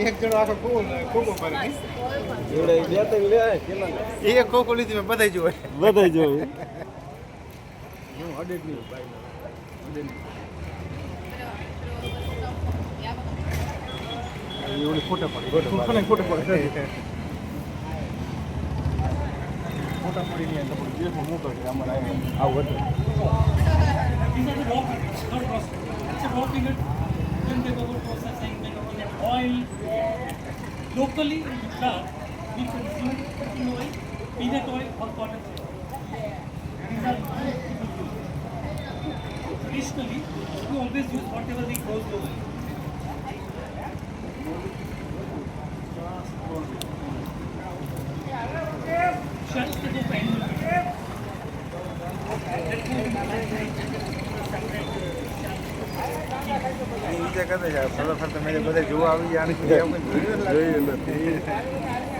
એક જણો આખો કોકો કોકો મારે નહીં જોડે બે ત્રણ લે એક કોકો લીધી મેં બધાય જોવે બધાય એવડી ફોટા પડી ફોટા ફોટા પડી ફોટા પડી નહીં એટલે પછી દેશમાં મોટો છે અમારે આવું હતું oil. Locally in Gujarat, we consume cooking oil, peanut oil or cotton oil. These are Traditionally, we always use whatever we grow locally. Shuts the door animal. વિચાર કરતા ફરતા મેં બધા જોવા આવી જાય જોઈએ નથી.